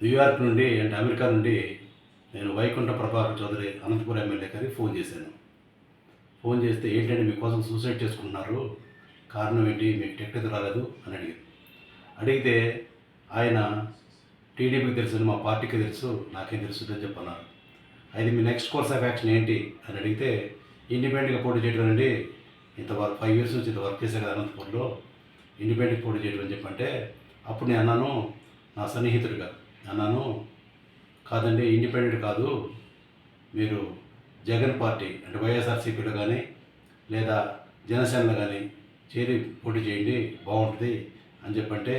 New York నుండి అంటే America నుండి నేను వైకుంఠ ప్రభాకర్ చౌదరి అనంతపురం ఎమ్మెల్యే గారికి ఫోన్ చేశాను. ఫోన్ చేస్తే ఏంటంటే మీకోసం సూసైడ్ చేసుకుంటున్నారు. కారణం ఏంటి? మీకు టెక్నిక్ రాలేదు అని అడిగింది అడిగితే ఆయన టీడీపీకి తెలుసు మా పార్టీకి తెలుసు నాకేం తెలుసు అని చెప్పన్నారు అయితే మీ నెక్స్ట్ కోర్స్ ఆఫ్ యాక్షన్ ఏంటి అని అడిగితే ఇండిపెండెంట్గా పోటీ చేయడం అండి ఇంత వర్క్ ఫైవ్ ఇయర్స్ నుంచి ఇంత వర్క్ చేశాను కదా అనంతపూర్లో ఇండిపెండెంట్ పోటీ చేయడం అని చెప్పంటే అప్పుడు నేను అన్నాను నా సన్నిహితుడిగా. అన్నాను. కాదండి ఇండిపెండెంట్ కాదు. మీరు జగన్ పార్టీ అంటే వైఎస్ఆర్సీపీలో కానీ లేదా జనసేనలో కానీ చేరి పోటీ చేయండి బాగుంటుంది అని చెప్పంటే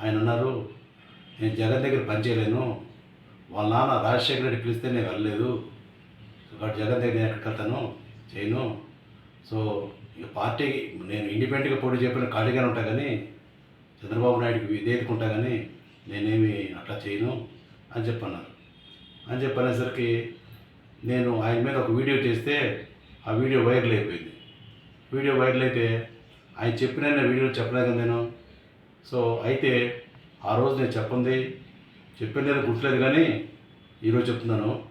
ఆయన అన్నారు నేను జగన్ దగ్గర పనిచేయలేను వాళ్ళ నాన్న రాజశేఖర రెడ్డి పిలిస్తే నేను వెళ్ళలేదు. కాబట్టి జగన్ దగ్గర నేను ఎక్కడికి వెళ్తాను? చేయను. సో ఇక పార్టీ నేను ఇండిపెండెంట్గా పోటీ చెప్పిన ఖాళీగానే ఉంటా కానీ చంద్రబాబు నాయుడుకి విధేయతకుంటా కానీ నేనేమి అట్లా చేయను అని చెప్పన్నారు. అని చెప్పనేసరికి నేను ఆయన మీద ఒక వీడియో చేస్తే ఆ వీడియో వైరల్ అయిపోయింది. వీడియో వైరల్ అయితే ఆయన చెప్పిన వీడియో చెప్పలే కదా నేను. సో అయితే ఆ రోజు నేను చెప్పండి చెప్పిన నేను గుర్తులేదు కానీ ఈరోజు చెప్తున్నాను.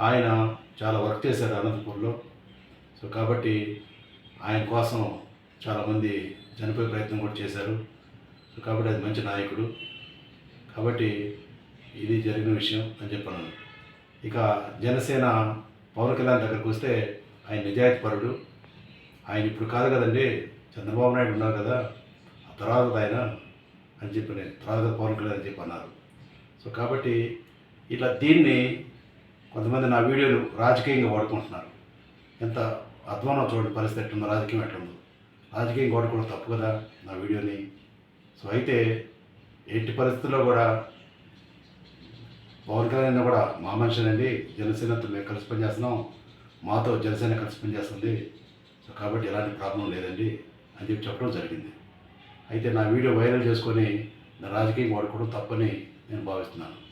ఆయన చాలా వర్క్ చేశారు అనంతపూర్లో. సో కాబట్టి ఆయన కోసం చాలామంది చనిపోయే ప్రయత్నం కూడా చేశారు. సో కాబట్టి అది మంచి నాయకుడు. కాబట్టి ఇది జరిగిన విషయం అని చెప్పాను. ఇక జనసేన పవన్ కళ్యాణ్ దగ్గరకు వస్తే ఆయన నిజాయితీపరుడు ఆయన ఇప్పుడు కాదు కదండి చంద్రబాబు నాయుడు ఉన్నారు కదా ఆ తర్వాత ఆయన అని చెప్పి నేను తర్వాత పవన్ కళ్యాణ్ అని చెప్పి అన్నారు. సో కాబట్టి ఇట్లా దీన్ని కొంతమంది నా వీడియోలు రాజకీయంగా వాడుకుంటున్నారు. ఎంత అధ్వానం చూడండి పరిస్థితి ఎట్లుందో రాజకీయం ఎట్లుందో. రాజకీయం వాడుకోవడం తప్పు కదా నా వీడియోని. సో అయితే ఎట్టి పరిస్థితుల్లో కూడా పవన్ కళ్యాణ్ కూడా మా మనిషినండి. జనసేనతో మేము కలిసి పనిచేస్తున్నాం. మాతో జనసేన కలిసి పనిచేస్తుంది. కాబట్టి ఎలాంటి ప్రాబ్లం లేదండి అని చెప్పి చెప్పడం జరిగింది. అయితే నా వీడియో వైరల్ చేసుకొని నా రాజకీయం వాడుకోవడం తప్పని నేను భావిస్తున్నాను.